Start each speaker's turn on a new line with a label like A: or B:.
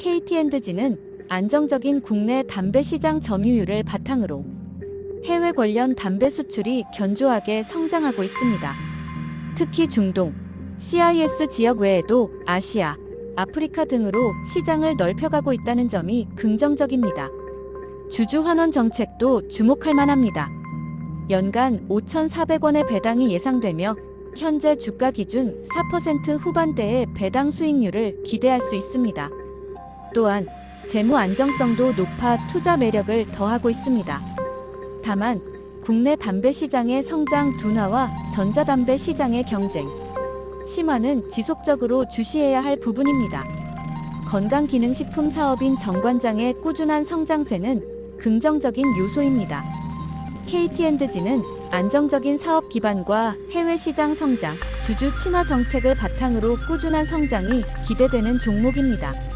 A: KT&G는 안정적인 국내 담배 시장 점유율을 바탕으로 해외 관련 담배 수출이 견조하게 성장하고 있습니다. 특히 중동, CIS 지역 외에도 아시아, 아프리카 등으로 시장을 넓혀가고 있다는 점이 긍정적입니다. 주주 환원 정책도 주목할 만합니다. 연간 5,400원의 배당이 예상되며 현재 주가 기준 4% 후반대의 배당 수익률을 기대할 수 있습니다. 또한 재무 안정성도 높아 투자 매력을 더하고 있습니다. 다만 국내 담배 시장의 성장 둔화와 전자담배 시장의 경쟁, 심화는 지속적으로 주시해야 할 부분입니다. 건강기능식품 사업인 정관장의 꾸준한 성장세는 긍정적인 요소입니다. KT&G는 안정적인 사업 기반과 해외 시장 성장, 주주 친화 정책을 바탕으로 꾸준한 성장이 기대되는 종목입니다.